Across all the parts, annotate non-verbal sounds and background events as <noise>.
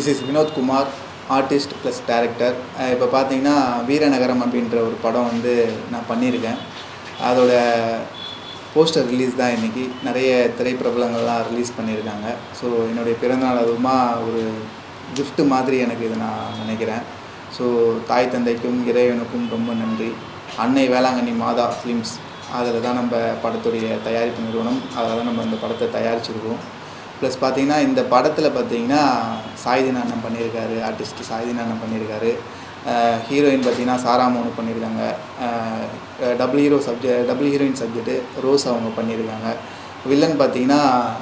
This is Vinothkumar artist plus director இப்போ பார்த்தீங்கன்னா வீரநகரம் அப்படின்ற ஒரு படம் வந்து நான் பண்ணியிருக்கேன். அதோட போஸ்டர் ரிலீஸ் தான் இன்றைக்கி நிறைய திரைப்பிரபலங்கள்லாம் ரிலீஸ் பண்ணியிருக்காங்க. ஸோ என்னுடைய பிறந்தநாள் அதுவுமா ஒரு கிஃப்ட்டு மாதிரி எனக்கு இது நான் நினைக்கிறேன். ஸோ தாய் தந்தைக்கும் இறைவனுக்கும் ரொம்ப நன்றி. அன்னை வேளாங்கண்ணி மாதா ஃபிலிம்ஸ் அதில் தான் நம்ம படத்துடைய தயாரிப்பு நிறுவனம். அதில் தான் நம்ம இந்த படத்தை தயாரிச்சிருக்கோம். ப்ளஸ் பார்த்தீங்கன்னா இந்த படத்தில் பார்த்தீங்கன்னா சாய்தின் அண்ணன் பண்ணியிருக்காரு ஆர்டிஸ்ட் சாய்தின் அண்ணன் பண்ணியிருக்காரு ஹீரோயின் பார்த்தீங்கன்னா சாரா மோனு பண்ணியிருக்காங்க double hero subject double heroine subject roles அவங்க பண்ணியிருக்காங்க வில்லன் பார்த்தீங்கன்னா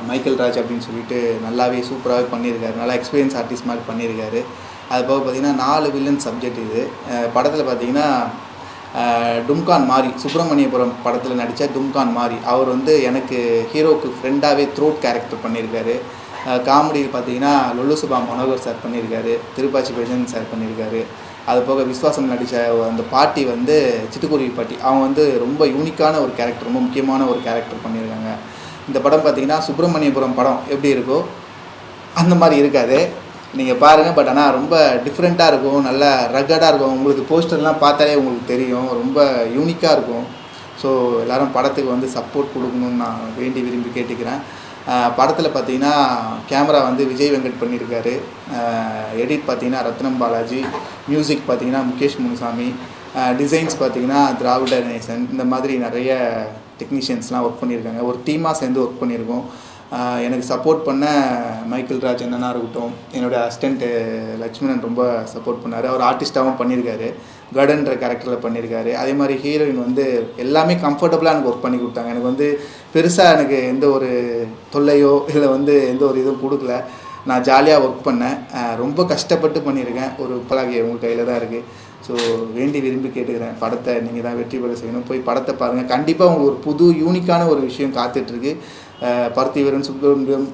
மைக்கேல் ராஜ் அப்படின்னு சொல்லிட்டு நல்லாவே சூப்பராகவே பண்ணியிருக்காரு நல்லா எக்ஸ்பீரியன்ஸ் ஆர்டிஸ்ட் மாதிரி பண்ணியிருக்காரு அது போக பார்த்தீங்கன்னா நாலு வில்லன் சப்ஜெக்ட் இது. படத்தில் பார்த்தீங்கன்னா டும்கான் மாரி சுப்பிரமணியபுரம் படத்தில் நடித்த டும்கான் மாரி அவர் வந்து எனக்கு ஹீரோக்கு ஃப்ரெண்டாகவே த்ரோட் கேரக்டர் பண்ணியிருக்காரு. காமெடியில் பார்த்தீங்கன்னா லொல்லுசுபா மனோகர் சார் பண்ணியிருக்காரு திருப்பாச்சி பிரஜன் சார் பண்ணியிருக்காரு. அது போக விஸ்வாசம் நடித்த அந்த பாட்டி வந்து சிட்டுக்குருவி பாட்டி. அவங்க வந்து ரொம்ப யூனிக்கான ஒரு கேரக்டர் ரொம்ப முக்கியமான ஒரு கேரக்டர் பண்ணியிருக்காங்க. இந்த படம் பார்த்தீங்கன்னா சுப்பிரமணியபுரம் படம் எப்படி இருக்கோ அந்த மாதிரி இருக்காது. நீங்கள் பாருங்கள் பட் ஆனால் ரொம்ப டிஃப்ரெண்ட்டாக இருக்கும். நல்ல ரகடாக இருக்கும். உங்களுக்கு போஸ்டர்லாம் பார்த்தாலே உங்களுக்கு தெரியும். ரொம்ப யூனிக்காக இருக்கும். ஸோ எல்லோரும் படத்துக்கு வந்து சப்போர்ட் கொடுக்கணும்னு நான் வேண்டி விரும்பி கேட்டுக்கிறேன். படத்தில் பார்த்தீங்கன்னா கேமரா வந்து விஜய் வெங்கட் பண்ணியிருக்காரு எடிட் பார்த்தீங்கன்னா ரத்னம் பாலாஜி. மியூசிக் பார்த்தீங்கன்னா முகேஷ் முனுசாமி. டிசைன்ஸ் பார்த்தீங்கன்னா திராவிட நேசன். இந்த மாதிரி நிறைய டெக்னீஷியன்ஸ்லாம் ஒர்க் பண்ணியிருக்காங்க ஒரு டீமாக சேர்ந்து ஒர்க் பண்ணியிருக்கோம் எனக்கு சப்போர்ட் பண்ண மைக்கேல் ராஜ் அண்ணனாக இருக்கட்டும் என்னுடைய அசிஸ்டண்ட்டு லக்ஷ்மணன் ரொம்ப சப்போர்ட் பண்ணார். அவர் ஆர்டிஸ்ட்டாகவும் பண்ணியிருக்காரு கர்டன்ற கேரக்டரில் பண்ணியிருக்காரு அதே மாதிரி ஹீரோயின் வந்து எல்லாமே கம்ஃபர்டபுளாக எனக்கு ஒர்க் பண்ணி கொடுத்தாங்க. எனக்கு வந்து பெருசாக எனக்கு எந்த ஒரு தொல்லையோ இல்லை வந்து எந்த ஒரு இதுவும் கொடுக்கல. நான் ஜாலியாக ஒர்க் பண்ணேன். ரொம்ப கஷ்டப்பட்டு பண்ணியிருக்கேன் ஒரு பலகை உங்கள் கையில் தான் இருக்குது ஸோ வேண்டி விரும்பி கேட்டுக்கிறேன். படத்தை நீங்கள் தான் வெற்றி பெற செய்யணும். போய் படத்தை பாருங்கள் கண்டிப்பாக உங்களுக்கு ஒரு புது யூனிக்கான ஒரு விஷயம் காத்துட்ருக்கு பருத்தி சுப்ரமணியம்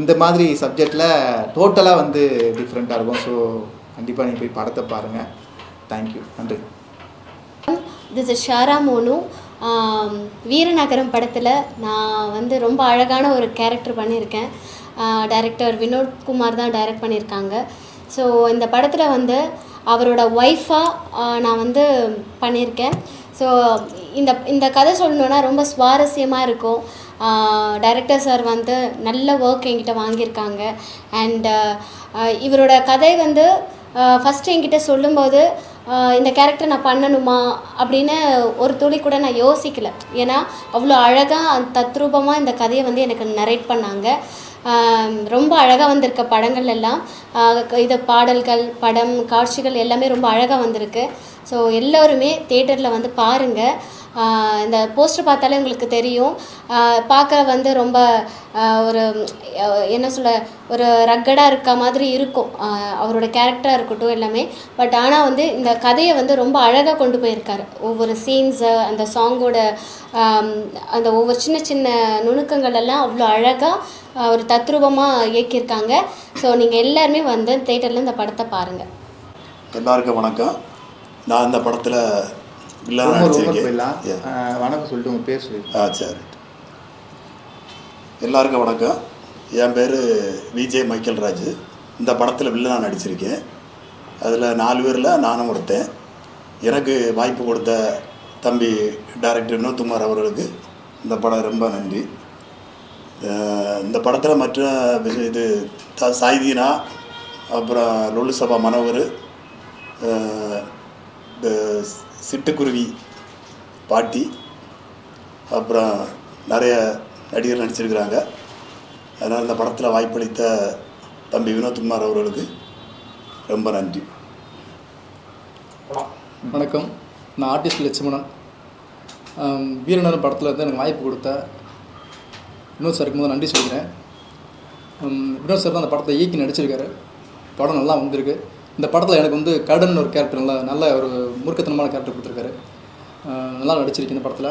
இந்த மாதிரி சப்ஜெக்டில் டோட்டலாக வந்து டிஃப்ரெண்ட்டாக இருக்கும். ஸோ கண்டிப்பாக நீங்கள் போய் படத்தை பாருங்கள் தேங்க்யூ நன்றி. திஸ் இஸ் ஷாரா மோனு வீரநகரம் படத்தில் நான் வந்து ரொம்ப அழகான ஒரு கேரக்டர் பண்ணியிருக்கேன். டைரக்டர் வினோத்குமார் தான் டைரக்ட் பண்ணியிருக்காங்க. ஸோ இந்த படத்தில் வந்து அவரோட ஒய்ஃபாக நான் வந்து பண்ணியிருக்கேன். ஸோ இந்த இந்த கதை சொல்லணுன்னா ரொம்ப சுவாரஸ்யமாக இருக்கும். டைரக்டர் சார் வந்து நல்ல ஒர்க் என்கிட்ட வாங்கியிருக்காங்க. அண்ட் இவரோட கதை வந்து ஃபஸ்ட்டு என்கிட்ட சொல்லும்போது இந்த கேரக்டர் நான் பண்ணணுமா அப்படின்னு ஒரு துளி கூட நான் யோசிக்கல. ஏன்னா அவ்வளோ அழகாக தத்ரூபமாக இந்த கதையை வந்து எனக்கு நரேட் பண்ணாங்க. ரொம்ப அழகாக வந்திருக்க படங்கள் எல்லாம். இது பாடல்கள் படம் காட்சிகள் எல்லாமே ரொம்ப அழகாக வந்திருக்கு. ஸோ எல்லோருமே தேட்டரில் வந்து பாருங்கள் இந்த போஸ்டர் பார்த்தாலே உங்களுக்கு தெரியும். பார்க்க வந்து ரொம்ப ஒரு என்ன சொல்ல ஒரு ரக்கடாக இருக்க மாதிரி இருக்கும். அவரோட கேரக்டராக இருக்கட்டும் எல்லாமே. பட் ஆனால் வந்து இந்த கதையை வந்து ரொம்ப அழகாக கொண்டு போயிருக்காரு. ஒவ்வொரு சீன்ஸு அந்த சாங்கோட அந்த ஒவ்வொரு சின்ன சின்ன நுணுக்கங்கள் எல்லாம் அவ்வளோ அழகாக ஒரு தத்ரூபமாக இயக்கியிருக்காங்க. ஸோ நீங்கள் எல்லாருமே வந்து தேட்டரில் இந்த படத்தை பாருங்கள் எல்லாருக்கும் வணக்கம். நான் இந்த படத்தில் போயிடலாம். வணக்கம் சொல்லிட்டு உங்கள் பேர் சொல்லி ஆ சரி எல்லாருக்கும் வணக்கம். என் பேர் விஜய் மைக்கேல் ராஜ் இந்த படத்தில் வில்லனாக நடிச்சிருக்கேன். அதில் நாலு பேரில் நானும் ஒருத்தன். எனக்கு வாய்ப்பு கொடுத்த தம்பி டைரக்டர் வினோத்குமார் அவர்களுக்கு இந்த படம் ரொம்ப நன்றி. இந்த படத்தில் மற்ற இது த சாய்தீனா அப்புறம் லொல்லு சபா மனோகர் சிட்டுக்குருவி பாட்டி அப்புறம் நிறைய நடிகர் நடிச்சிருக்கிறாங்க. அதனால் இந்த படத்தில் வாய்ப்பளித்த தம்பி வினோத்குமார் அவர்களுக்கு ரொம்ப நன்றி. வணக்கம். நான் ஆர்டிஸ்ட் லட்சுமணன். ஆம், வீரனர் படத்தில் வந்து எனக்கு வாய்ப்பு கொடுத்த வினோத் சாருக்கு முதல் நன்றி சொல்கிறேன். வினோத் சார் தான் அந்த படத்தை இயக்கி நடிச்சிருக்காரு. படம் நல்லா வந்திருக்கு. இந்த படத்தில் எனக்கு வந்து கடன் ஒரு கேரக்டர் நல்லா நல்ல ஒரு முறுக்கத்தனமான கேரக்டர் கொடுத்துருக்காரு. நல்லா நடிச்சிருக்கு இந்த படத்தில்.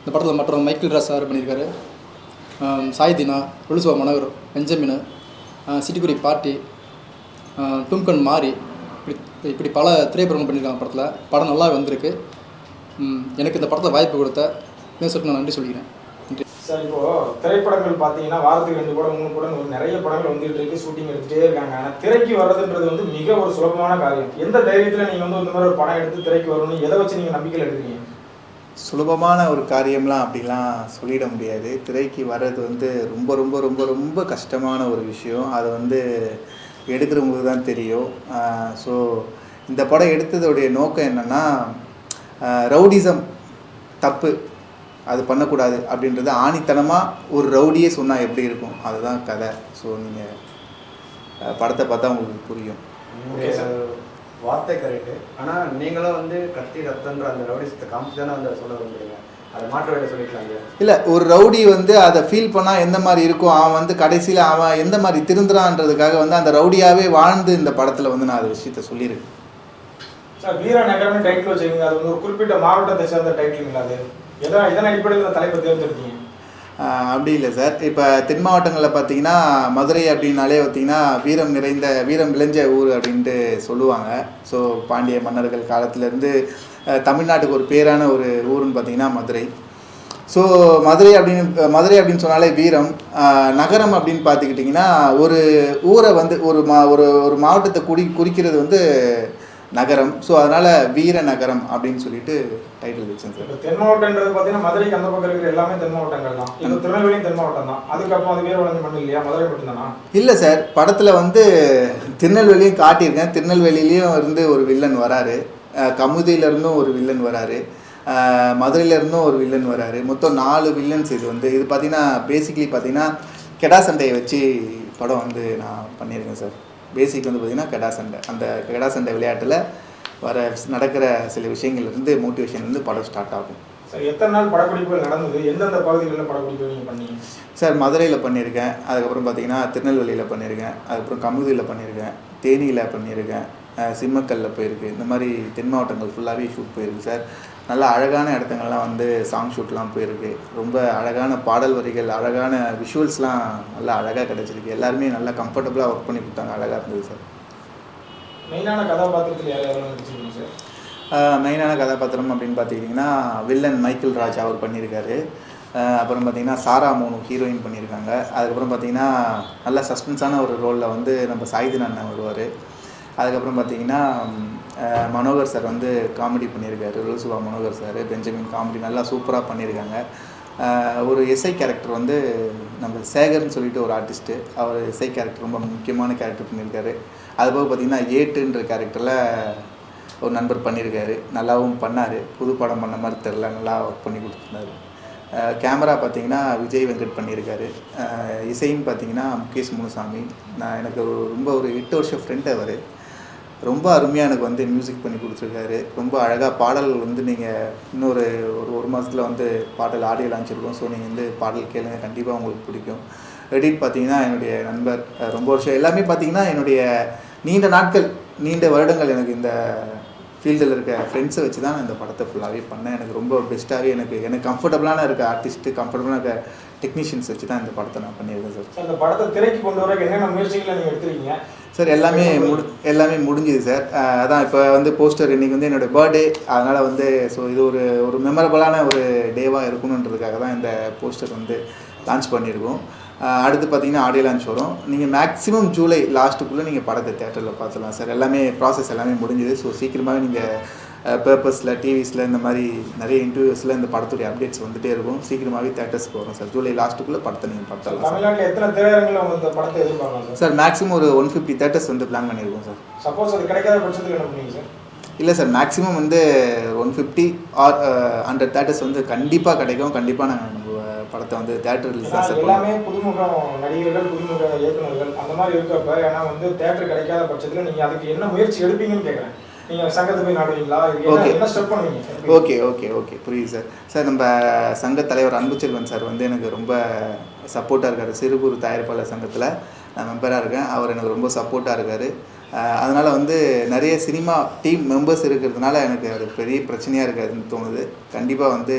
இந்த படத்தில் மற்ற மைக்கேல் ராஜ் சார் பண்ணியிருக்காரு. சாய்தினா ஒலுசுவா மனோகர் பெஞ்சமின் சிட்டிக்குடி பாட்டி டும்கன் மாரி இப்படி இப்படி பல திரைப்படங்கள் பண்ணியிருக்காங்க படத்தில். படம் நல்லா வந்திருக்கு. எனக்கு இந்த படத்தில் வாய்ப்பு கொடுத்த பேசுறதுக்கு நான் நன்றி சொல்லிக்கிறேன். சார் இப்போ திரைப்படங்கள் பார்த்தீங்கன்னா வாரத்துக்கு ரெண்டு படம் மூணு படம் ஒரு நிறைய படங்கள் வந்துட்டு இருக்கு ஷூட்டிங் எடுத்துகிட்டே இருக்காங்க. ஆனால் திரைக்கு வர்றதுன்றது வந்து மிக ஒரு சுலபமான காரியம். எந்த தைரியத்தில் நீங்கள் வந்து இந்த மாதிரி ஒரு படம் எடுத்து திரைக்கு வரணும்னு எதை வச்சு நீங்கள் நம்பிக்கையில் எடுக்கிறீங்க? சுலபமான ஒரு காரியம்லாம் அப்படிலாம் சொல்லிட முடியாது. திரைக்கு வர்றது வந்து ரொம்ப ரொம்ப ரொம்ப ரொம்ப கஷ்டமான ஒரு விஷயம். அது வந்து எடுக்கிறவங்களுக்கு தான் தெரியும். ஸோ இந்த படம் எடுத்ததோடைய நோக்கம் என்னென்னா ரவுடிசம் தப்பு. அது பண்ணக்கூடாது அப்படின்றது ஆணித்தனமாக ஒரு ரவுடியே சொன்னால் எப்படி இருக்கும்? அதுதான் கதை. ஸோ நீங்கள் படத்தை பார்த்தா உங்களுக்கு புரியும். வார்த்தை கரெக்டு ஆனால் நீங்களும் வந்து கத்தி ரத்தன்ற அந்த ரவுடிசத்தை காமிச்சு தானே அந்த சொல்ல வந்துருங்க இல்லை ஒரு ரவுடி வந்து அதை ஃபீல் பண்ணால் எந்த மாதிரி இருக்கும்? அவன் வந்து கடைசியில் அவன் எந்த மாதிரி திருந்துறான்றதுக்காக வந்து அந்த ரவுடியாகவே வாழ்ந்து இந்த படத்தில் வந்து நான் அது விஷயத்த சொல்லியிருக்கேன். சார் வீர நகரம்னு டைட்டில் வச்சிருக்கீங்க. அது வந்து ஒரு குறிப்பிட்ட மாவட்டத்தை சேர்ந்த டைட்டிலுங்களா அது? அடிப்படையில் இந்த தலைப்பை தேர்ந்தெடுத்தீங்க? அப்படி இல்லை சார். இப்போ தென் மாவட்டங்களில் பார்த்தீங்கன்னா மதுரை அப்படின்னாலே பார்த்தீங்கன்னா வீரம் நிறைந்த வீரம் விளைஞ்ச ஊர் அப்படின்ட்டு சொல்லுவாங்க. ஸோ பாண்டிய மன்னர்கள் காலத்திலேருந்து தமிழ்நாட்டுக்கு ஒரு பேரான ஒரு ஊருன்னு பார்த்தீங்கன்னா மதுரை. ஸோ மதுரை அப்படின்னு மதுரை அப்படின்னு சொன்னாலே வீரம். நகரம் அப்படின்னு பார்த்துக்கிட்டிங்கன்னா ஒரு ஊரை வந்து ஒரு மா ஒரு ஒரு மாவட்டத்தை குறி குறிக்கிறது வந்து நகரம். ஸோ அதனால் வீர நகரம் அப்படின்னு சொல்லிட்டு டைட்டில் வச்சேன் சார் தென் மாவட்டம்ன்றது பார்த்தீங்கன்னா மதுரைக்கு அந்த பக்கம் இருக்கிற எல்லாமே தென் மாவட்டங்கள் தான். இப்போ திருநெல்வேலியும் தென் மாவட்டம் தான். அதுக்கப்புறம் அது வீர வளைஞ்ச மண் இல்லையா? மதுரை மட்டும்தானா? இல்லை சார் படத்தில் வந்து திருநெல்வேலியும் காட்டியிருக்கேன். திருநெல்வேலியிலையும் இருந்து ஒரு வில்லன் வராரு. அஹ் கமுதியில இருந்தும் ஒரு வில்லன் வராரு. அஹ் மதுரையில இருந்தும் ஒரு வில்லன் வராரு. மொத்தம் நாலு வில்லன்ஸ் இது வந்து. இது பார்த்தீங்கன்னா பேசிக்லி பார்த்தீங்கன்னா கெடா சண்டையை வச்சு படம் வந்து நான் பண்ணியிருக்கேன் சார் பேசிக் வந்து பார்த்தீங்கன்னா கெடா சண்டை. அந்த கெடா சண்டை விளையாட்டில் வர நடக்கிற சில விஷயங்கள்லேருந்து மோட்டிவேஷன்லேருந்து படம் ஸ்டார்ட் ஆகும். சார் எத்தனை நாள் படப்பிடிப்புகள் நடந்தது? எந்தெந்த பகுதிகளில் படப்பிடிப்பு நீங்கள் பண்ணீங்க? சார் மதுரையில் பண்ணியிருக்கேன். அதுக்கப்புறம் பார்த்தீங்கன்னா திருநெல்வேலியில் பண்ணியிருக்கேன். அதுக்கப்புறம் கமுதியில் பண்ணியிருக்கேன். தேனியில் பண்ணியிருக்கேன். சிம்மக்கல்ல போயிருக்கு. இந்த மாதிரி தென் மாவட்டங்கள் ஃபுல்லாகவே ஷூட் போயிருக்கு சார் நல்ல அழகான இடத்துங்கள்லாம் வந்து சாங் ஷூட்லாம் போயிருக்கு. ரொம்ப அழகான பாடல் வரிகள் அழகான விஷுவல்ஸ்லாம் நல்லா அழகாக கிடச்சிருக்கு. எல்லாருமே நல்லா கம்ஃபர்டபுளாக ஒர்க் பண்ணி கொடுத்தாங்க. அழகாக இருந்தது சார் மெயினான கதாபாத்திரத்தில் யார் யாரெல்லாம் நடிச்சிருக்கீங்க சார் மெயினான கதாபாத்திரம் அப்படின்னு பார்த்துக்கிட்டிங்கன்னா வில்லன் மைக்கேல் ராஜ் அவர் பண்ணியிருக்காரு. அப்புறம் பார்த்தீங்கன்னா சாரா மோனு ஹீரோயின் பண்ணியிருக்காங்க. அதுக்கப்புறம் பார்த்தீங்கன்னா நல்ல சஸ்பென்ஸான ஒரு ரோலில் வந்து நம்ம சாய்தின் அண்ணன் வருவார். அதுக்கப்புறம் பார்த்தீங்கன்னா மனோகர் சார் வந்து காமெடி பண்ணியிருக்காரு. ரோல்சுவா மனோகர் சார் பெஞ்சமின் காமெடி நல்லா சூப்பராக பண்ணியிருக்காங்க. ஒரு இசை கேரக்டர் வந்து நம்ம சேகர்னு சொல்லிட்டு ஒரு ஆர்டிஸ்ட்டு அவர் இசை கேரக்டர் ரொம்ப முக்கியமான கேரக்டர் பண்ணியிருக்காரு. அதுபோக பார்த்தீங்கன்னா ஏட்டுன்ற கேரக்டரில் ஒரு நண்பர் பண்ணியிருக்காரு. நல்லாவும் பண்ணார். புது படம் பண்ண மாதிரி தெரில நல்லா ஒர்க் பண்ணி கொடுத்துருந்தாரு. கேமரா பார்த்தீங்கன்னா விஜய் வெங்கட் பண்ணியிருக்காரு. இசைன்னு பார்த்தீங்கன்னா முகேஷ் முனுசாமி. நான் எனக்கு ரொம்ப ஒரு எட்டு வருஷம் ஃப்ரெண்டு அவர். ரொம்ப அருமையாக எனக்கு வந்து மியூசிக் பண்ணி கொடுத்துருக்காரு. ரொம்ப அழகாக பாடல் வந்து நீங்கள் இன்னொரு ஒரு ஒரு மாதத்தில் வந்து பாடல் ஆடியோ லான்ச் இருக்கும். ஸோ நீங்கள் வந்து பாடல் கேளுங்க. கண்டிப்பாக உங்களுக்கு பிடிக்கும். எடிட் பார்த்தீங்கன்னா என்னுடைய நண்பர் ரொம்ப வருஷம். எல்லாமே பார்த்தீங்கன்னா என்னுடைய நீண்ட நாட்கள் நீண்ட வருடங்கள் எனக்கு இந்த ஃபீல்டில் இருக்க ஃப்ரெண்ட்ஸை வச்சு தான் நான் இந்த படத்தை ஃபுல்லாகவே பண்ணேன். எனக்கு ரொம்ப பெஸ்ட்டாகவே எனக்கு எனக்கு கம்ஃபர்டபுளான இருக்க ஆர்டிஸ்ட்டு கம்ஃபர்டபுளான இருக்க டெக்னீஷியன்ஸ் வச்சு தான் இந்த படத்தை நான் பண்ணியிருக்கேன் சார் இந்த படத்தை திரைக்கு கொண்டு வர என்னென்ன முயற்சிகளை நீங்கள் எடுத்திருக்கீங்க? சார் எல்லாமே முடி எல்லாமே முடிஞ்சுது சார் அதான் இப்போ வந்து போஸ்டர் இன்னைக்கு வந்து என்னோடய பர்த்டே அதனால் வந்து ஸோ இது ஒரு ஒரு மெமரபுளான ஒரு டேவாக இருக்கணுன்றதுக்காக தான் இந்த போஸ்டர் வந்து லான்ச் பண்ணியிருக்கோம். அடுத்து பார்த்தீங்கன்னா ஆடியோ லான்ச் வரும். நீங்கள் மேக்ஸிமம் ஜூலை லாஸ்ட்டுக்குள்ளே நீங்கள் படத்தை தேட்டரில் பார்த்துலாம் சார் எல்லாமே ப்ராசஸ் எல்லாமே முடிஞ்சுது. ஸோ சீக்கிரமாகவே நீங்கள் பேப்பர்ஸில் டிவிஸில் இந்த மாதிரி நிறைய இன்டர்வியூஸில் இந்த படத்துடைய அப்டேட்ஸ் வந்துட்டே இருக்கும். சீக்கிரமாகவே தேட்டர்ஸ்க்கு வரும் சார் ஜூலை லாஸ்ட்டுக்குள்ளே படத்தை நீங்கள் பார்த்துலாம் சார் தமிழ்நாட்டில் எத்தனை திரையரங்கில் அவங்க இந்த படத்தை எதிர்பார்க்கலாம் சார் சார் மேக்ஸிமம் ஒரு ஒன் ஃபிஃப்டி தேட்டர்ஸ் வந்து பிளான் பண்ணியிருக்கோம் சார் சப்போஸ் அது கிடைக்காத பட்சத்தில் என்ன பண்ணுவீங்க சார் இல்லை சார் மேக்ஸிமம் வந்து one fifty or hundred theatres வந்து கண்டிப்பாக கிடைக்கும். கண்டிப்பாக நாங்கள் படத்தை வந்து தேட்டர் ரிலீஸ் தான் எல்லாமே புதுமுகம் நடிகர்கள் புதுமுக இயக்குனர்கள் அந்த மாதிரி இருக்கப்ப ஏன்னா வந்து தேட்டர் கிடைக்காத பட்சத்தில் நீங்கள் அதுக்கு என்ன முயற்சி எடுப்பீங்கன்னு கேட்குறேன் ஓகே ஓகே ஓகே புரியுது சார் சார் நம்ம சங்க தலைவர் அன்புச்செல்வன் சார் வந்து எனக்கு ரொம்ப சப்போர்ட்டாக இருக்கார். சிறுகுறு தயாரிப்பாளர் சங்கத்தில் நான் மெம்பராக இருக்கேன். அவர் எனக்கு ரொம்ப சப்போர்ட்டாக இருக்கார். அதனால் வந்து நிறைய சினிமா டீம் மெம்பர்ஸ் இருக்கிறதுனால எனக்கு அது பெரிய பிரச்சனையாக இருக்காதுன்னு தோணுது. கண்டிப்பாக வந்து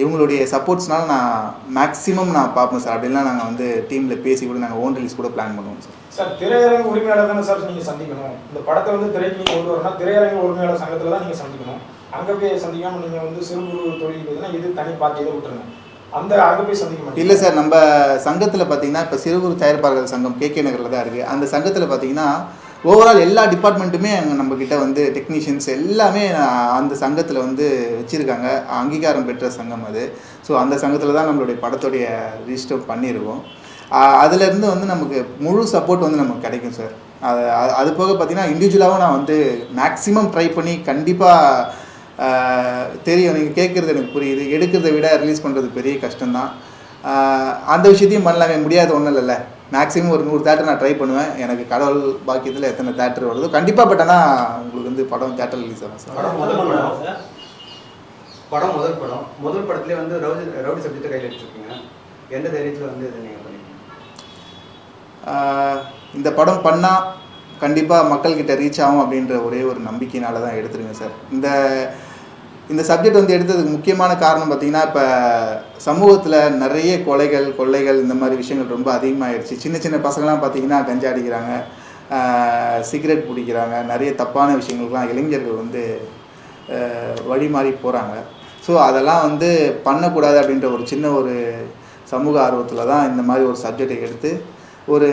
இவங்களுடைய சப்போர்ட்ஸ்னால நான் மேக்ஸிமம் நான் பார்ப்பேன் சார். அப்படிலாம் நாங்கள் வந்து டீமில் பேசி கூட நாங்கள் ஓன் ரிலீஸ் கூட பிளான் பண்ணுவோம் சார். சார் திரையரங்கு உரிமையாளர் தானே சார் நீங்கள் சந்திக்கணும். இந்த படத்தை வந்து திரைக்கு நீங்கள் கொண்டு வரணும்னா திரையரங்கு உரிமையாளர் சங்கத்தில் தான் நீங்கள் சந்திக்கணும். அங்கே போய் சந்திக்காமல் நீங்கள் வந்து சிறு குறு தொழில் இது தனி பார்ட்டி இதை விட்டுருங்க. அந்த அங்க போய் சந்திக்க மாட்டீங்க. இல்லை சார் நம்ம சங்கத்தில் பார்த்தீங்கன்னா இப்போ சிறு குறு தயாரிப்பாளர்கள் சங்கம் கே கே நகரில் தான் இருக்குது அந்த சங்கத்தில் பார்த்தீங்கன்னா ஓவரால் எல்லா டிபார்ட்மெண்ட்டுமே அங்கே நம்மக்கிட்ட வந்து டெக்னீஷியன்ஸ் எல்லாமே அந்த சங்கத்தில் வந்து வச்சுருக்காங்க. அங்கீகாரம் பெற்ற சங்கம் அது. ஸோ அந்த சங்கத்தில் தான் நம்மளுடைய படத்துடைய ரிஜிஸ்டர் பண்ணியிருக்கோம் அதுலேருந்து வந்து நமக்கு முழு சப்போர்ட் வந்து நமக்கு கிடைக்கும் சார் அது அது- அது போக பார்த்தீங்கன்னா இண்டிவிஜுவலாகவும் நான் வந்து மேக்ஸிமம் ட்ரை பண்ணி கண்டிப்பாக தெரியும். நீங்கள் கேட்குறது எனக்கு புரியுது. எடுக்கிறத விட ரிலீஸ் பண்ணுறது பெரிய கஷ்டம்தான். அந்த விஷயத்தையும் பண்ணலாமே. முடியாது ஒன்றும் இல்லைல்ல. மேக்ஸிமம் ஒரு நூறு தேட்டர் நான் ட்ரை பண்ணுவேன். எனக்கு கடவுள் பாக்கியத்தில் எத்தனை தேட்டர் வருதோ கண்டிப்பாக பட் ஆனால் உங்களுக்கு வந்து படம் தேட்டர் ரிலீஸ் ஆகும் சார். படம் முதல் படம் படம் முதல் படம். முதல் படத்துலேயே வந்து ரவுடி ரவுடி சப்ஜெக்டை கையில் எடுத்துருக்கீங்க. எந்த தைரியத்தில் வந்து இதை நீங்கள் பண்ணிருக்கீங்க இந்த படம் பண்ணால் கண்டிப்பாக மக்கள்கிட்ட ரீச் ஆகும் அப்படின்ற ஒரே ஒரு நம்பிக்கையினால தான் எடுத்துருங்க சார். இந்த இந்த சப்ஜெக்ட் வந்து எடுத்ததுக்கு முக்கியமான காரணம் பார்த்தீங்கன்னா இப்போ சமூகத்தில் நிறைய கொலைகள் கொள்ளைகள் இந்த மாதிரி விஷயங்கள் ரொம்ப அதிகமாகிடுச்சு சின்ன சின்ன பசங்களாம் பார்த்தீங்கன்னா கஞ்சா அடிக்கிறாங்க சிகரெட் பிடிக்கிறாங்க நிறைய தப்பான விஷயங்களுக்கெலாம் இளைஞர்கள் வந்து வழி மாறி போகிறாங்க ஸோ அதெல்லாம் வந்து பண்ணக்கூடாது அப்படின்ற ஒரு சின்ன ஒரு சமூக ஆர்வத்தில் தான் இந்த மாதிரி ஒரு சப்ஜெக்டை எடுத்து ஒரு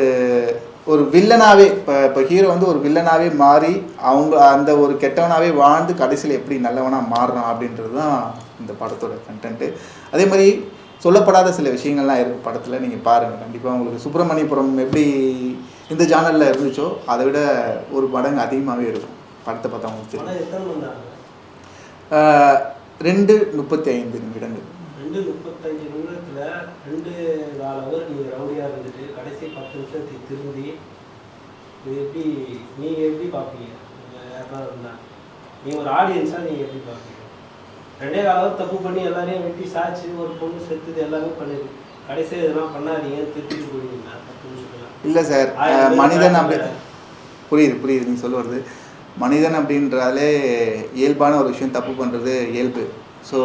ஒரு வில்லனாவே இப்போ இப்போ ஹீரோ வந்து ஒரு வில்லனாவே மாறி அவங்க அந்த ஒரு கெட்டவனாவே வாழ்ந்து கடைசியில் எப்படி நல்லவனாக மாறுறான் அப்படின்றது தான் இந்த படத்தோட கண்டென்ட்டு அதே மாதிரி சொல்லப்படாத சில விஷயங்கள்லாம் இருக்குது படத்தில் நீங்கள் பாருங்கள் கண்டிப்பாக உங்களுக்கு சுப்பிரமணியபுரம் எப்படி இந்த ஜானலில் இருந்துச்சோ அதை விட ஒரு மடங்கு அதிகமாகவே இருக்கும். படத்தை பார்த்தா உங்களுக்கு தெரியும். ரெண்டு முப்பத்தி ஐந்து நிமிடங்கள். ரெண்டு முப்பத்தஞ்சு நிமிடத்துல ரெண்டு நாலு அவர் நீங்க ரவுடியா இருந்துட்டு கடைசி பத்து நிமிஷத்துக்கு திரும்பி இது எப்படி நீங்க எப்படி பார்ப்பீங்க? நீங்க யாராவது இருந்தா நீங்க ஒரு ஆடியன்ஸா நீங்க எப்படி பார்ப்பீங்க? ரெண்டே கால அவர் தப்பு பண்ணி எல்லாரையும் வெட்டி சாச்சு ஒரு பொண்ணு செத்துது எல்லாமே பண்ணுது கடைசியாக இதெல்லாம் பண்ணாதீங்க திருப்பி போடுவீங்களா பத்து நிமிஷத்துல. இல்லை சார் மனிதன் அப்படி. புரியுது புரியுது நீங்கள் சொல்ல வருது மனிதன் அப்படின்றாலே இயல்பான ஒரு விஷயம் தப்பு பண்ணுறது இயல்பு. ஸோ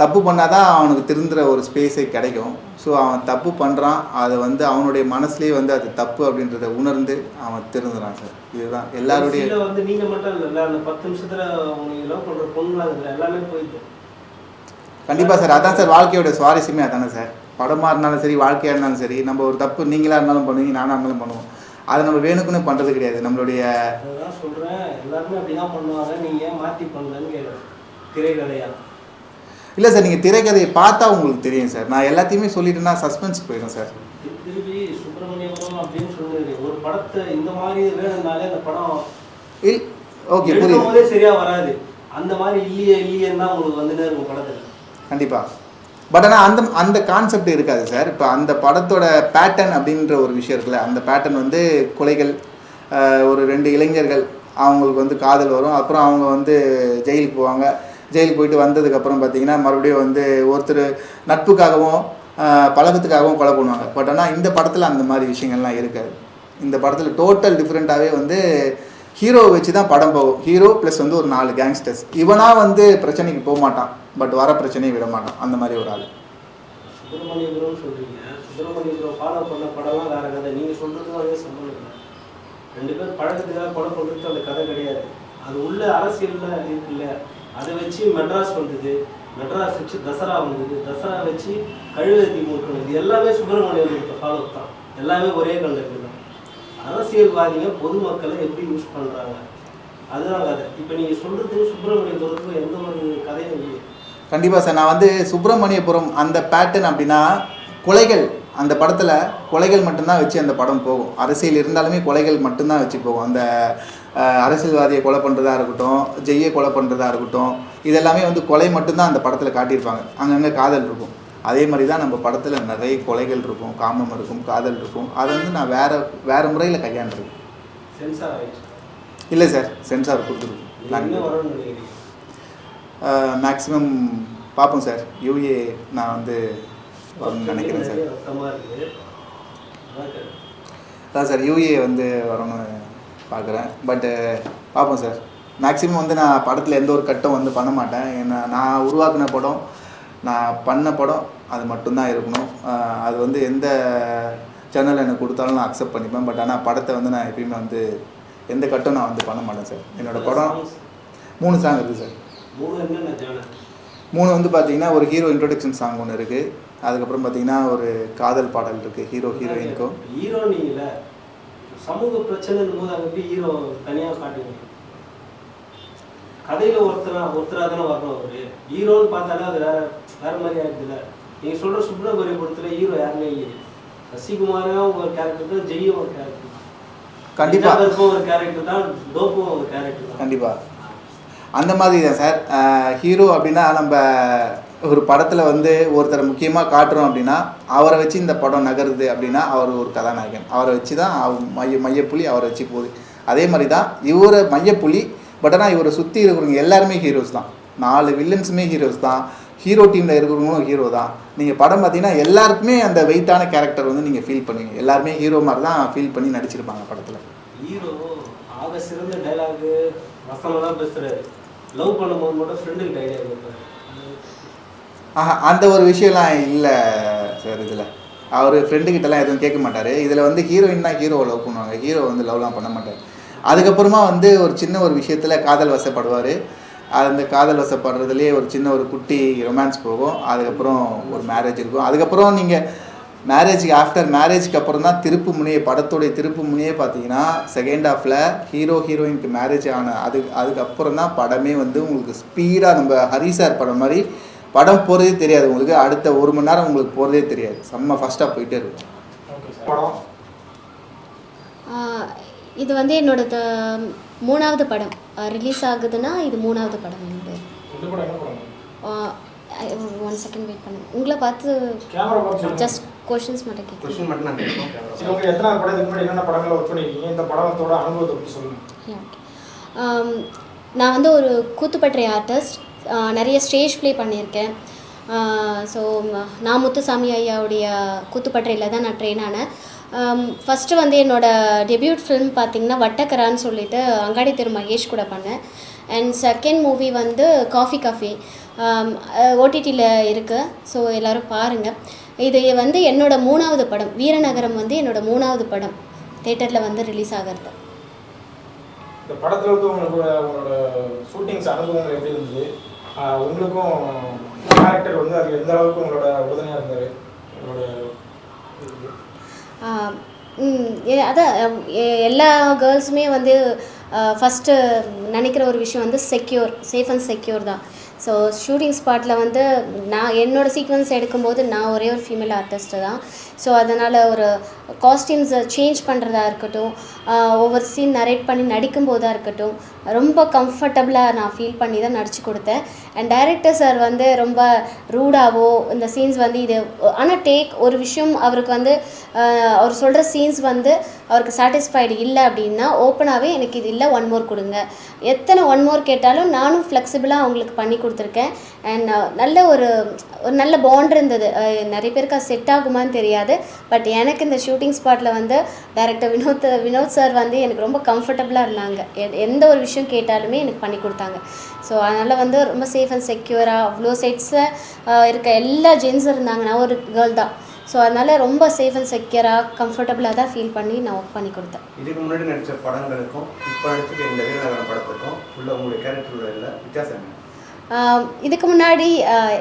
தப்பு பண்ணால் தான் அவனுக்கு திருந்துற ஒரு ஸ்பேஸே கிடைக்கும். ஸோ அவன் தப்பு பண்ணுறான் அதை வந்து அவனுடைய மனசுலேயே வந்து அது தப்பு அப்படின்றத உணர்ந்து அவன் திருந்துறான் சார். இதுதான். எல்லாருடைய வந்து நீங்க மட்டும் இல்லைல்ல அந்த பத்து நிமிஷத்துல உங்களுக்கு லவ் பொண்ணுலாம் இருக்குல்ல எல்லாமே போயிட்டு. கண்டிப்பாக சார். அதான் சார் வாழ்க்கையோட சுவாரஸ்யமே அதானே சார். படமாக இருந்தாலும் சரி வாழ்க்கையாக இருந்தாலும் சரி நம்ம ஒரு தப்பு நீங்களாக இருந்தாலும் பண்ணுவீங்க நானாக இருந்தாலும் பண்ணுவோம். அதை நம்ம வேணுக்குன்னு பண்ணுறது கிடையாது. நம்மளுடைய சொல்றேன். எல்லாருமே அப்படிதான் பண்ணுவாங்க. நீங்க ஏன் மாத்தி பண்ணலன்னு கேட்குறேன் திரைக்கதையா இல்லை சார் நீங்கள் திரைக்கதையை பார்த்தா உங்களுக்கு தெரியும் சார். நான் எல்லாத்தையுமே சொல்லிட்டேன்னா சஸ்பென்ஸ் போயிடும் சார். திரு- திருப்பி சுப்பிரமணியபுரம் அப்படின்னு சொன்னீங்க ஒரு படத்தை இந்த மாதிரி வேணும்னாலே அந்த படம் இல் ஓகே புரியுது. போதே சரியா வராது. அந்த மாதிரி இல்லையே இல்லையேன்னு தான் உங்களுக்கு வந்துட்டே இருக்கும் படத்துல. கண்டிப்பாக பட் ஆனால் அந்த அந்த கான்செப்ட் இருக்காது சார். இப்போ அந்த படத்தோட பேட்டர்ன் அப்படின்ற ஒரு விஷயம் இருக்குல்ல அந்த பேட்டர்ன் வந்து கொலைகள் ஒரு ரெண்டு இளைஞர்கள் அவங்களுக்கு வந்து காதல் வரும். அப்புறம் அவங்க வந்து ஜெயிலுக்கு போவாங்க. ஜெயிலுக்கு போயிட்டு வந்ததுக்கப்புறம் பார்த்தீங்கன்னா மறுபடியும் வந்து ஒருத்தர் நட்புக்காகவும் பழக்கத்துக்காகவும் கொலை பண்ணுவாங்க. பட் ஆனால் இந்த படத்தில் அந்த மாதிரி விஷயங்கள்லாம் இருக்காது. இந்த படத்தில் டோட்டல் டிஃப்ரெண்ட்டாகவே வந்து ஹீரோவை வச்சு தான் படம் போகும். ஹீரோ ப்ளஸ் வந்து ஒரு நாலு கேங்ஸ்டர்ஸ் இவனாக வந்து பிரச்சனைக்கு போக மாட்டான். பட் வர பிரச்சனையை விட மாட்டான். அந்த மாதிரி ஒரு ஆள். ரெண்டு பேர் பழக்கத்துக்காக கொலை பண்ணுறது அந்த கதை கிடையாது. அது உள்ள அரசியல்ல இருக்குல்ல அதை வச்சு மெட்ராஸ் வந்தது. மெட்ராஸ் வச்சு தசரா வந்தது. தசரா வச்சு கழுவதி மூட்டம் இது எல்லாமே சுப்பிரமணியபுரத்தை ஃபாலோ தான். எல்லாமே ஒரே கண்டக்ட் தான். அரசியல்வாதிங்க பொதுமக்களை எப்படி யூஸ் பண்ணுறாங்க அதுதான் கதை. இப்போ நீங்கள் சொல்கிறது சுப்பிரமணியபுரத்துக்கு எந்த ஒரு கதையும் இல்லையே. கண்டிப்பாக சார். நான் வந்து சுப்பிரமணியபுரம் அந்த பேட்டர்ன் அப்படின்னா கொலைகள். அந்த படத்தில் கொலைகள் மட்டும்தான் வச்சு அந்த படம் போகும். அரசியல் இருந்தாலுமே கொலைகள் மட்டும்தான் வச்சு போகும். அந்த அரசியல்வாதியை கொலை பண்ணுறதா இருக்கட்டும் ஜெய்யை கொலை பண்ணுறதா இருக்கட்டும் இதெல்லாமே வந்து கொலை மட்டும்தான் அந்த படத்தில் காட்டியிருப்பாங்க. அங்கங்கே காதல் இருக்கும். அதே மாதிரி தான் நம்ம படத்தில் நிறைய கொலைகள் இருக்கும் காமம் இருக்கும் காதல் இருக்கும். அதை வந்து நான் வேறு வேறு முறையில் கையாண்டுருக்கேன் இல்லை சார் சென்சார் கொடுத்துருக்கோம். மேக்ஸிமம் பார்ப்போம் சார். யூஏ நான் வந்து வரணும்னு நினைக்கிறேன் சார். அதான் சார் யூஏ வந்து வரணும்னு பார்க்குறேன். பட்டு பார்ப்போம் சார் மேக்ஸிமம் வந்து நான் படத்தில் எந்த ஒரு கட்டும் வந்து பண்ண மாட்டேன். ஏன்னா நான் உருவாக்குன படம் நான் பண்ண படம் அது மட்டும்தான் இருக்கணும். அது வந்து எந்த சேனல் எனக்கு கொடுத்தாலும் நான் அக்செப்ட் பண்ணிப்பேன். பட் ஆனால் படத்தை வந்து நான் எப்பயுமே வந்து எந்த கட்டும் நான் வந்து பண்ண மாட்டேன் சார் என்னோட படம் மூணு சாங் இருக்குது சார் மூணு வந்து பார்த்தீங்கன்னா ஒரு ஹீரோ இன்ட்ரோடக்ஷன் சாங் ஒன்று இருக்குது அதுக்கப்புறம் பார்த்தீங்கன்னா ஒரு காதல் பாடல் இருக்குது ஹீரோ ஹீரோயினுக்கும். ஹீரோ சமூக பிரச்சனைன்னு போது அங்க எப்படி ஹீரோ தனியா காட்டுவீங்க கதையில ஒருத்தரா ஒருத்தரா தானே வரணும் அவரு. ஹீரோன்னு பார்த்தாலே அது வேற வேற மாதிரி ஆயிடுதுல நீங்க சொல்ற சுப்ரமணிய படத்துல ஹீரோ யாருமே இல்லையே. சசிகுமாரும் ஒரு கேரக்டர் தான் ஜெய்யும் ஒரு கேரக்டர் தான். கண்டிப்பாக ஒரு கேரக்டர் தான் டோப்பும் ஒரு கேரக்டர் தான். கண்டிப்பாக அந்த மாதிரி தான் சார். ஹீரோ அப்படின்னா நம்ம ஒரு படத்தில் வந்து ஒருத்தரை முக்கியமாக காட்டுறோம் அப்படின்னா அவரை வச்சு இந்த படம் நகருது அப்படின்னா அவர் ஒரு கதாநாயகன். அவரை வச்சு தான் மைய மையப்புள்ளி அவரை வச்சு போகுது. அதே மாதிரி தான் இவரை மையப்புள்ளி பட் ஆனால் இவரை சுற்றி இருக்கிறவங்க எல்லாருமே ஹீரோஸ் தான். நாலு வில்லன்ஸுமே ஹீரோஸ் தான். ஹீரோ டீமில் இருக்கிறவங்களும் ஹீரோ தான். நீங்கள் படம் பார்த்தீங்கன்னா எல்லாருக்குமே அந்த வெயிட்டான கேரக்டர் வந்து நீங்கள் ஃபீல் பண்ணுவீங்க. எல்லாருமே ஹீரோ மாதிரி தான் ஃபீல் பண்ணி நடிச்சிருப்பாங்க படத்தில். ஹீரோ ஆக சிறந்த டைலாகு வசனம்லாம் லவ் பண்ணும்போது மட்டும் ஃப்ரெண்டுக்கு டைலாக் ஆஹா அந்த ஒரு விஷயம்லாம் இல்லை சார் இதில். அவர் ஃப்ரெண்டுக்கிட்டலாம் எதுவும் கேட்க மாட்டார். இதில் வந்து ஹீரோயின் தான் ஹீரோவை லவ் பண்ணுவாங்க. ஹீரோ வந்து லவ்லாம் பண்ண மாட்டார். அதுக்கப்புறமா வந்து ஒரு சின்ன ஒரு விஷயத்தில் காதல் வசப்படுவார். அந்த காதல் வசப்படுறதுலேயே ஒரு சின்ன ஒரு குட்டி ரொமான்ஸ் போகும். அதுக்கப்புறம் ஒரு மேரேஜ் இருக்கும். அதுக்கப்புறம் நீங்கள் மேரேஜுக்கு ஆஃப்டர் மேரேஜ்க்கு அப்புறம் தான் திருப்பு முனையே படத்துடைய திருப்பு முனையே பார்த்தீங்கன்னா செகண்ட் ஹாஃபில் ஹீரோ ஹீரோயினுக்கு மேரேஜ் ஆன அது அதுக்கப்புறம் தான் படமே வந்து உங்களுக்கு ஸ்பீடாக நம்ம ஹரி சார் படம் மாதிரி படம் போகிறதே தெரியாது உங்களுக்கு. அடுத்த ஒரு மணி நேரம் உங்களுக்கு போகிறதே தெரியாது. செம்ம ஃபஸ்ட்டாக போயிட்டே இருக்கும். படம் இது வந்து என்னோட த- மூணாவது படம். ரிலீஸ் ஆகுதுன்னா இது மூணாவது படம் என்னோட. இந்த படம் என்ன படம்? ஒன் செகண்ட் வெயிட் பண்ணுங்க. உங்களை பார்த்து. ஜஸ்ட் கொஷின்ஸ் மட்டும் கேட்குறேன். மட்டும் நான் எத்தனாவது படம்? இதுக்கு முன்னாடி என்னென்ன படங்கள் ஒர்க் பண்ணிருக்கீங்க? இந்த படத்தோட அனுபவத்தை பற்றி சொல்லுங்க. Yeah, okay. Um, நான் வந்து ஒரு கூத்துப்பட்டறை ஆர்டிஸ்ட் நிறைய ஸ்டேஜ் ப்ளே பண்ணியிருக்கேன். ஸோ நான் முத்துசாமி ஐயாவுடைய கூத்துப்பட்டறையில் தான் நான் ட்ரெயின் ஆனேன். ஃபஸ்ட்டு வந்து என்னோட டெபியூட் ஃபிலிம் பார்த்திங்கன்னா வட்டக்கரான்னு சொல்லிட்டு அங்காடி திரு மகேஷ் கூட பண்ணேன். அண்ட் செகண்ட் மூவி வந்து காஃபி காஃபி ஓடிடியில் இருக்குது ஸோ எல்லோரும் பாருங்கள் இது வந்து என்னோட மூணாவது படம். வீரநகரம் வந்து என்னோட மூணாவது படம். தேட்டரில் வந்து ரிலீஸ் ஆகிறது. இந்த படத்தில் வந்து உங்களுக்கு உங்களோட ஷூட்டிங்ஸ் அனுபவங்கள் எப்படி இருந்தது? உங்களுக்கும் கேரக்டர் வந்து அது எந்த அளவுக்கு உங்களோட உறுதுணையாக இருந்தார்? உங்களோட அதான் எல்லா கேர்ள்ஸுமே வந்து ஃபஸ்ட்டு நினைக்கிற ஒரு விஷயம் வந்து செக்யூர் சேஃப் அண்ட் செக்யூர் தான். ஸோ ஷூட்டிங் ஸ்பாட்டில் வந்து நான் என்னோட சீக்வன்ஸ் எடுக்கும்போது நான் ஒரே ஒரு ஃபீமேல் ஆர்டிஸ்ட்டு தான். ஸோ அதனால் ஒரு காஸ்டியூம்ஸை சேஞ்ச் பண்ணுறதா இருக்கட்டும் ஒவ்வொரு சீன் நரேட் பண்ணி நடிக்கும்போதாக இருக்கட்டும் ரொம்ப கம்ஃபர்டபுளாக நான் ஃபீல் பண்ணி தான் நடிச்சு கொடுத்தேன். அண்ட் டைரக்டர் சார் வந்து ரொம்ப ரூடாகவோ இந்த சீன்ஸ் வந்து இது ஆனால் டேக் ஒரு விஷயம் அவருக்கு வந்து அவர் சொல்கிற சீன்ஸ் வந்து அவருக்கு சாட்டிஸ்ஃபைடு இல்லை அப்படின்னா ஓப்பனாகவே எனக்கு இது இல்லை ஒன் மோர் கொடுங்க. எத்தனை ஒன் மோர் கேட்டாலும் நானும் ஃப்ளெக்சிபிளாக அவங்களுக்கு பண்ணி கொடுத்துருக்கேன். அண்ட் நல்ல ஒரு ஒரு நல்ல பாண்ட் இருந்தது. நிறைய பேருக்கு அது செட் ஆகுமான்னு தெரியாது. பட் எனக்கு இந்த ஷூட்டிங் ஸ்பாட்டில் வந்து டேரக்டர் வினோத் வினோத் சார் வந்து எனக்கு ரொம்ப கம்ஃபர்டபுளாக இருந்தாங்க. எந்த ஒரு விஷயம் கேட்டாலுமே எனக்கு பண்ணி கொடுத்தாங்க. ஸோ அதனால் வந்து ரொம்ப சேஃப் அண்ட் செக்யூராக அவ்வளோ செட்ஸை இருக்க எல்லா ஜென்ஸும் இருந்தாங்க. நான் ஒரு கேர்ள் தான். ஸோ அதனால் ரொம்ப சேஃப் அண்ட் செக்யூராக கம்ஃபர்டபுளாக தான் ஃபீல் பண்ணி நான் ஒர்க் பண்ணி கொடுத்தேன். இதுக்கு முன்னாடி நடித்த படங்களுக்கும் இப்போ நடிச்சிருக்க இந்த வீரநகரம் படத்துக்கும் உள்ள உங்களுடைய கேரக்டர் வித்தியாசம் என்ன? இதுக்கு முன்னாடி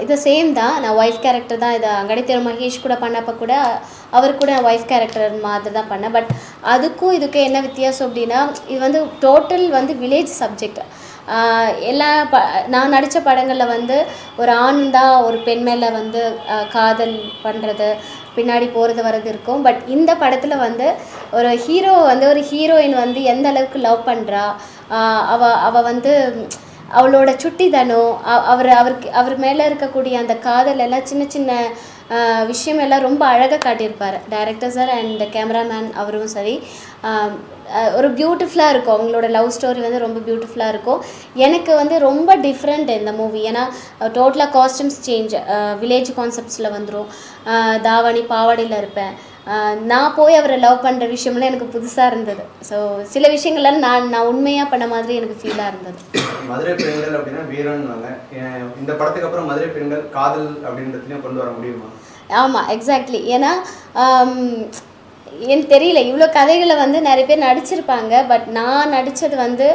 இது சேம் தான். நான் ஒய்ஃப் கேரக்டர் தான் இதை அங்கடித்தேர் மகேஷ் கூட பண்ணப்போ கூட அவர் கூட நான் ஒய்ஃப் கேரக்டர் மாதிரி தான் பண்ணேன். பட் அதுக்கும் இதுக்கும் என்ன வித்தியாசம் அப்படின்னா இது வந்து டோட்டல் வந்து வில்லேஜ் சப்ஜெக்ட் எல்லா ப நான் நடித்த படங்களில் வந்து ஒரு ஆண் தான் ஒரு பெண் மேலே வந்து காதல் பண்ணுறது பின்னாடி போகிறது வர்றது இருக்கும். பட் இந்த படத்தில் வந்து ஒரு ஹீரோ வந்து ஒரு ஹீரோயின் வந்து எந்த அளவுக்கு லவ் பண்ணுறா அவ அவள் வந்து அவளோட சுட்டித்தனம் அ- அவர் அவருக்கு அவர் மேலே இருக்கக்கூடிய அந்த காதல் எல்லாம் சின்ன சின்ன விஷயம் எல்லாம் ரொம்ப அழகாக காட்டியிருப்பார். டைரக்டர் சார் அண்ட் கேமராமேன் அவரும் சரி. ஒரு பியூட்டிஃபுல்லாக இருக்கும். அவங்களோட லவ் ஸ்டோரி வந்து ரொம்ப பியூட்டிஃபுல்லாக இருக்கும். எனக்கு வந்து ரொம்ப டிஃப்ரெண்ட் இந்த மூவி ஏன்னா டோட்டலாக காஸ்டியூம்ஸ் சேஞ்ச் வில்லேஜ் கான்செப்ட்ஸில் வந்துடும் தாவணி பாவாடையில் இருப்பேன். நான் போய் அவரை லவ் பண்ணுற விஷயம்லாம் எனக்கு புதுசாக இருந்தது. ஸோ சில விஷயங்கள்லாம் நான் நான் உண்மையாக பண்ண மாதிரி எனக்கு ஃபீலாக இருந்தது. <coughs> மதுரை பெண்கள் அப்படின்னா வீரன்வாங்க இந்த படத்துக்கு அப்புறம் மதுரை பெண்கள் காதல் அப்படின்றதையும் கொண்டு வர முடியுமா? ஆமாம் எக்ஸாக்ட்லி ஏன்னா எனக்கு தெரியல. இவ்வளோ கதைகளை வந்து நிறைய பேர் நடிச்சிருப்பாங்க. பட் நான் நடித்தது வந்து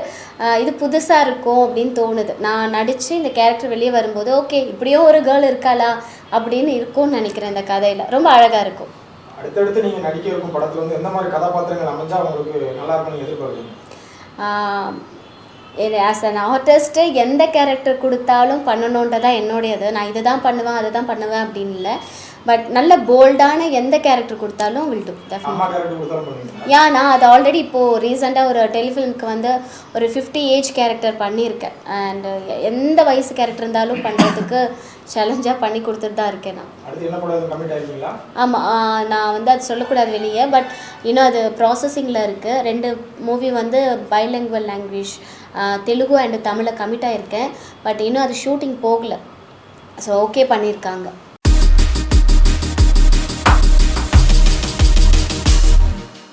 இது புதுசாக இருக்கும் அப்படின்னு தோணுது. நான் நடித்து இந்த கேரக்டர் வெளியே வரும்போது ஓகே இப்படியும் ஒரு கேர்ள் இருக்காளா? அப்படின்னு இருக்கும்னு நினைக்கிறேன் இந்த கதையில். ரொம்ப அழகாக இருக்கும். அடுத்தடுத்து நீங்கள் நடிக்க இருக்கும் படத்தில் வந்து எந்த மாதிரி கதாபாத்திரங்கள் அமைஞ்சால் உங்களுக்கு நல்லா இருக்கும்னு எதிர்பார்க்குறீங்க? ஆஸ் அன் ஆர்டிஸ்ட்டு எந்த கேரக்டர் கொடுத்தாலும் பண்ணணுன்றதான் என்னுடையது. நான் இதை தான் பண்ணுவேன் அதை தான் பண்ணுவேன் அப்படின்னு இல்லை. பட் நல்ல போல்டான எந்த கேரக்டர் கொடுத்தாலும் வில் டூ யா நான் அது ஆல்ரெடி இப்போது ரீசெண்டாக ஒரு டெலிஃபிலிம்க்கு வந்து ஒரு ஃபிஃப்டி ஏஜ் கேரக்டர் பண்ணியிருக்கேன். அண்ட் எந்த வயசு கேரக்டர் இருந்தாலும் பண்ணுறதுக்கு சேலஞ்சாக பண்ணி கொடுத்துட்டு தான் இருக்கேன் நான். ஆமாம் நான் வந்து அது சொல்லக்கூடாது வெளியே பட் இன்னும் அது ப்ராசஸிங்கில் இருக்குது ரெண்டு மூவி வந்து பைலிங்குவல் லாங்குவேஜ் தெலுங்கு அண்டு தமிழில் கமிட் ஆகிருக்கேன் பட் இன்னும் அது ஷூட்டிங் போகல. ஸோ ஓகே பண்ணியிருக்காங்க.